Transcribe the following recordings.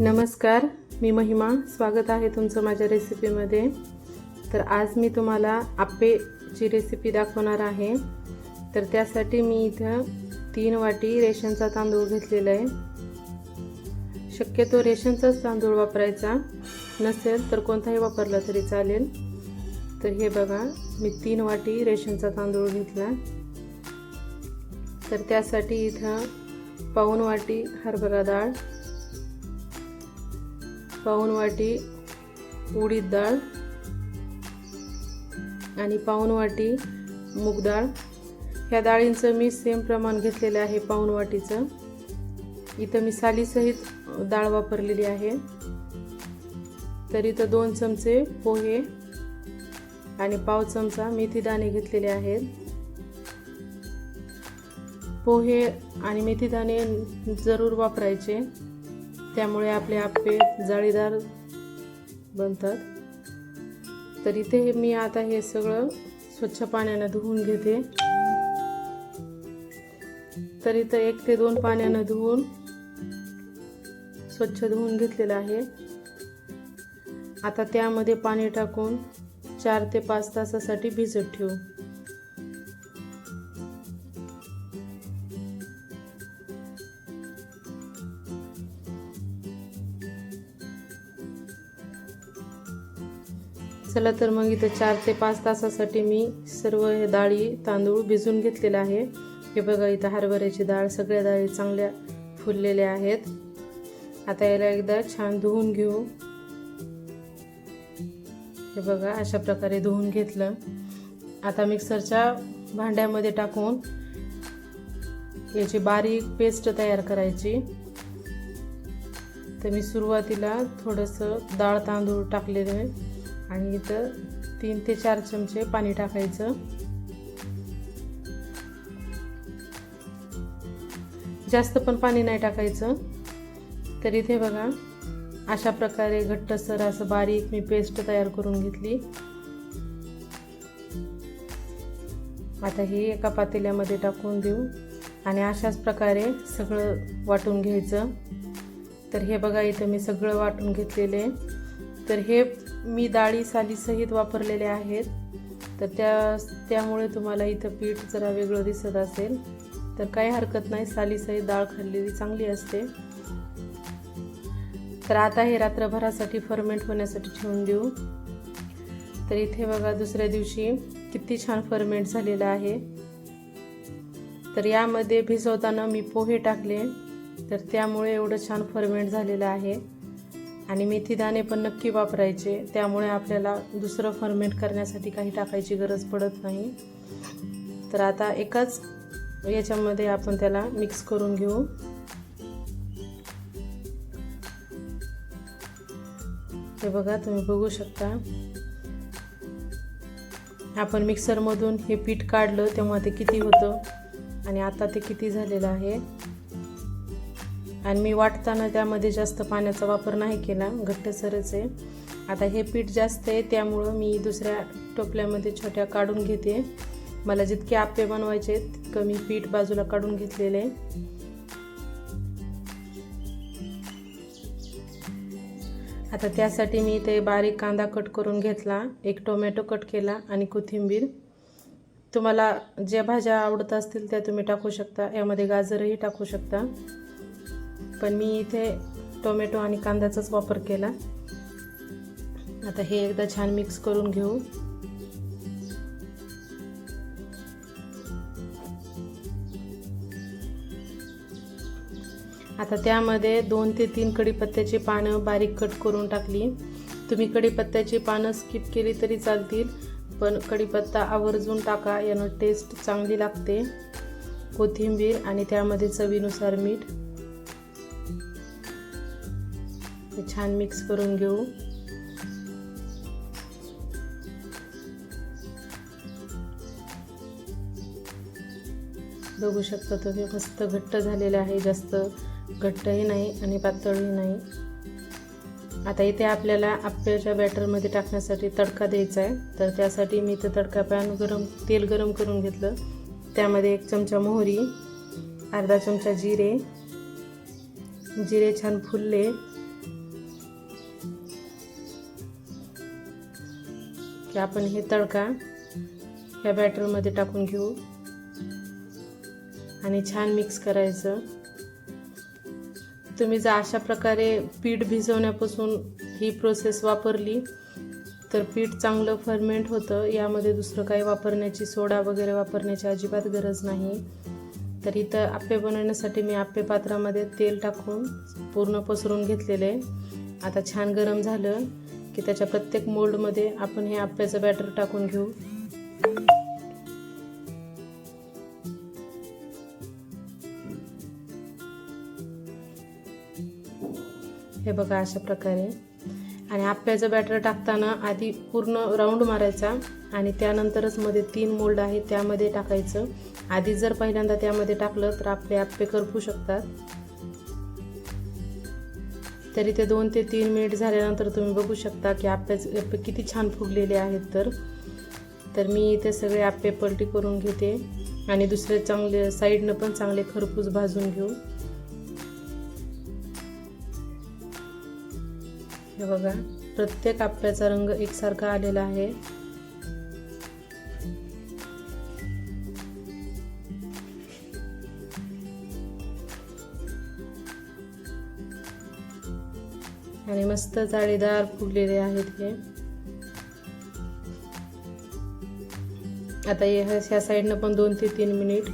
नमस्कार मी महिमा. स्वागत आहे तुमचं माझ्या रेसिपीमध्ये तर आज मी तुम्हाला आप्पेची रेसिपी दाखवणार आहे. तर त्यासाठी मी इथं तीन वाटी रेशनचा तांदूळ घेतलेला आहे. शक्यतो रेशनचाच तांदूळ वापरायचा. नसेल तर कोणताही वापरला तरी चालेल. तर हे बघा मी तीन वाटी रेशनचा तांदूळ घेतला. तर त्यासाठी इथं पाऊण वाटी हरभरा डाळ पाऊण वाटी उडीद डाळ आणि पाऊण वाटी मूग डाळ. ह्या डाळींचं मी सेम प्रमाण घेतलेलं आहे पाऊण वाटीचं. इथं मी सालीसहित डाळ वापरलेली आहे. तर इथं दोन चमचे पोहे आणि पाव चमचा मेथी दाणे घेतलेले आहेत. पोहे आणि मेथी दाणे जरूर वापरायचे. त्यामुळे आपले आप्पे जाळीदार बनतात. तर इथे मी आता हे सगळं स्वच्छ पाण्यानं धुवून घेते. तर इथं एक ते दोन पाण्यानं धुवून स्वच्छ धुवून घेतलेलं आहे. आता त्यामध्ये पाणी टाकून चार ते पाच तासासाठी भिजत ठेवू. चला तर मग इथं चार ते पाच तासासाठी मी सर्व हे डाळी तांदूळ भिजून घेतलेलं आहे. हे बघा इथं हरभऱ्याची डाळ सगळ्या डाळी चांगल्या फुललेल्या आहेत. आता याला एकदा छान धुवून घेऊ. हे बघा अशा प्रकारे धुवून घेतलं. आता मिक्सरच्या भांड्यामध्ये टाकून याची बारीक पेस्ट तयार करायची. तर मी सुरुवातीला थोडंसं डाळ तांदूळ टाकलेलं आहे. आणि इथं तीन ते चार चमचे पाणी टाकायचं. जास्त पण पाणी नाही टाकायचं. तर इथे बघा अशा प्रकारे घट्टसर असं बारीक मी पेस्ट तयार करून घेतली. आता हे एका पातेल्यामध्ये टाकून देऊ आणि अशाच प्रकारे सगळं वाटून घ्यायचं. तर हे बघा इथं मी सगळं वाटून घेतलेले तर हे मी डाळी सालीसहित वापरलेले आहेत. तर त्या त्यामुळे तुम्हाला इथं पीठ जरा वेगळं दिसत असेल. तर काही हरकत नाही सालीसहित डाळ खाल्लेली चांगली असते. तर आता हे रात्रभरासाठी फर्मेंट होण्यासाठी ठेवून देऊ. तर इथे बघा दुसऱ्या दिवशी किती छान फर्मेंट झालेलं आहे. तर यामध्ये भिजवताना मी पोहे टाकले. तर त्यामुळे एवढं छान फर्मेंट झालेलं आहे. आणि मेथी दाणे पण नक्की वापरायचे. त्यामुळे आपल्याला दुसरं फर्मेंट करण्यासाठी काही टाकायची गरज पडत नाही. तर आता एकाच याच्यामध्ये आपण त्याला मिक्स करून घेऊ. हे बघा तुम्ही बघू शकता. आपण मिक्सरमधून हे पीठ काढलं तेव्हा ते किती होतं आणि आता ते किती झालेलं आहे. आणि मी वाटताना त्यामध्ये जास्त पाण्याचा वापर नाही केला घट्टसरच आहे. आता हे पीठ जास्त आहे त्यामुळं मी दुसऱ्या टोपल्यामध्ये छोट्या काढून घेते. मला जितके आप्पे बनवायचे तितकं मी पीठ बाजूला काढून घेतलेले आहे. आता त्यासाठी मी ते बारीक कांदा कट करून घेतला एक टोमॅटो कट केला आणि कोथिंबीर. तुम्हाला ज्या भाज्या आवडत असतील त्या तुम्ही टाकू शकता यामध्ये गाजरही टाकू शकता. पण मी इथे टोमॅटो आणि कांद्याचाच वापर केला. आता हे एकदा छान मिक्स करून घेऊ. आता त्यामध्ये दोन ते तीन कढीपत्त्याची पानं बारीक कट करून टाकली. तुम्ही कढीपत्त्याची पानं स्किप केली तरी चालतील पण कढीपत्ता आवर्जून टाका यानं टेस्ट चांगली लागते. कोथिंबीर आणि त्यामध्ये चवीनुसार मीठ. हे छान मिक्स करून घेऊ. बघू शकता तुम्ही मस्त घट्ट झालेलं आहे जास्त घट्टही नाही आणि पातळही नाही. आता इथे आपल्याला आप्याच्या बॅटरमध्ये टाकण्यासाठी तडका द्यायचा आहे. तर त्यासाठी मी इथं तडका पॅन गरम तेल गरम करून घेतलं. त्यामध्ये एक चमचा मोहरी अर्धा चमचा जिरे. जिरे छान फुलले. की आपण हे तडका ह्या बॅटरमध्ये टाकून घेऊ. आणि छान मिक्स करायचं. तुम्ही जर अशा प्रकारे पीठ भिजवण्यापासून ही प्रोसेस वापरली तर पीठ चांगलं फर्मेंट होतं. यामध्ये दुसरं काही वापरण्याची सोडा वगैरे वापरण्याची अजिबात गरज नाही. तर इथं आप्पे बनवण्यासाठी मी आप्पे पात्रामध्ये तेल टाकून पूर्ण पसरून घेतलेलं. आहे आता छान गरम झालं. की त्याच्या प्रत्येक मोल्डमध्ये आपण हे आप्याचं बॅटर टाकून घेऊ. हे बघा अशा प्रकारे. आणि आप्याचं बॅटर टाकताना आधी पूर्ण राऊंड मारायचा आणि त्यानंतरच मध्ये तीन मोल्ड आहे त्यामध्ये टाकायचं. आधी जर पहिल्यांदा त्यामध्ये टाकलं तर आपले आप्पे करपू शकतात. तरी ते दोन ते तीन मिनिट झाल्यानंतर तुम्ही बघू शकता की आप्याचे किती छान फुगलेले आहेत तर. तर मी इथे सगळे आप्पे पलटी करून घेते आणि दुसरे चांगले साईडनं पण चांगले खरपूस भाजून घेऊ. हे बघा प्रत्येक आप्याचा रंग एकसारखा आलेला आहे. आणि मस्त जाळीदार फुगलेले आहेत हे. आता ह्या साईडनं पण दोन ते तीन मिनिट.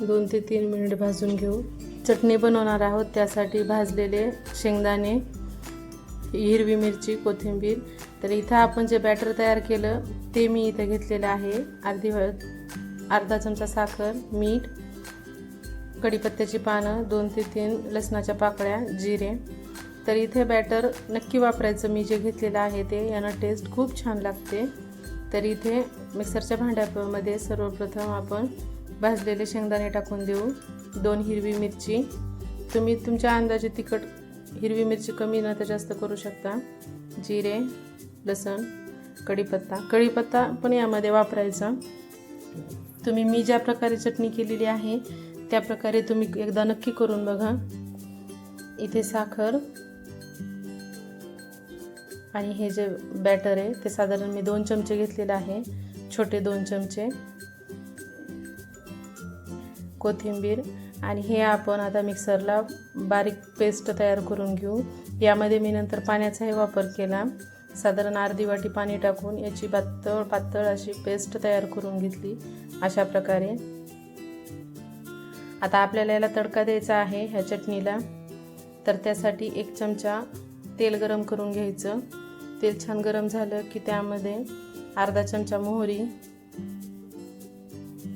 दोन ते तीन मिनिट भाजून घेऊ. चटणी बनवणार आहोत त्यासाठी भाजलेले शेंगदाणे हिरवी मिरची कोथिंबीर. तर इथं आपण जे बॅटर तयार केलं ते मी इथं घेतलेलं आहे. अर्धी हळद अर्धा चमचा साखर मीठ कढीपत्त्याची पानं दोन ते तीन लसणाच्या पाकळ्या जिरे. तर इथे बॅटर नक्की वापरायचं. मी जे घेतलेलं आहे ते यानं टेस्ट खूप छान लागते. तर इथे मिक्सरच्या भांड्यामध्ये सर्वप्रथम आपण भाजलेले शेंगदाणे टाकून देऊ. दोन हिरवी मिरची. तुम्ही तुमच्या अंदाजे तिखट हिरवी मिरची कमी न तर जास्त करू शकता. जिरे लसण कढीपत्ता. कढीपत्ता पण यामध्ये वापरायचा. तुम्ही मी ज्या प्रकारे चटणी केलेली आहे त्या प्रकारे तुम्ही एकदा नक्की करून बघा. इथे साखर आणि हे जे बॅटर आहे ते साधारण मी दोन चमचे घेतलेले आहे. छोटे दोन चमचे. कोथिंबीर. आणि हे आपण आता मिक्सरला बारीक पेस्ट तयार करून घेऊ. यामध्ये मी नंतर पाण्याचाही वापर केला. साधारण अर्धी वाटी पाणी टाकून याची पातळ पातळ अशी पेस्ट तयार करून घेतली अशा प्रकारे. आता आपल्याला याला तडका द्यायचा आहे ह्या चटणीला. तर त्यासाठी एक चमचा तेल गरम करून घ्यायचं. तेल छान गरम झालं की त्यामध्ये अर्धा चमचा मोहरी.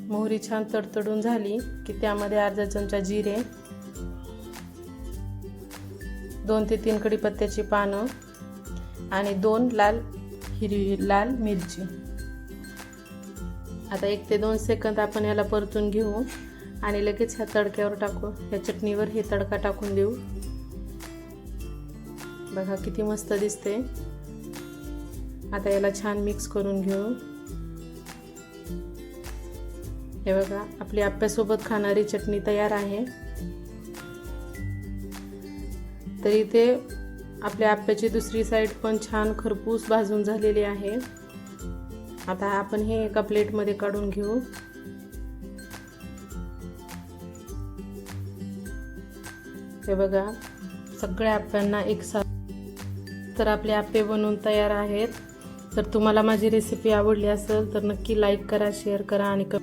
मोहरी छान तडतडून झाली की त्यामध्ये अर्धा चमचा जिरे. दोन ते तीन कडीपत्त्याची पानं. आणि दोन लाल हिरवी लाल मिरची. आता एक ते दोन सेकंद आपण याला परतून घेऊ आणि लगेच ह्या तडक्यावर टाकू. ह्या चटणीवर हे तडका टाकून देऊ. बघा किती मस्त दिसते. आता याला छान मिक्स करून घेऊ. हे बघा आपली आप्यासोबत खाणारी चटणी तयार आहे. तर इथे आपल्या आप्याची दुसरी साईड पण छान खरपूस भाजून झालेली आहे. आता आपण हे एका प्लेटमध्ये काढून घेऊ. हे बघा सगळ्या आप्यांना एक साथ. तर आपले आप्पे बनवून तयार आहेत. तर तुम्हाला माझी रेसिपी आवडली असेल तर नक्की लाईक करा शेअर करा आणि क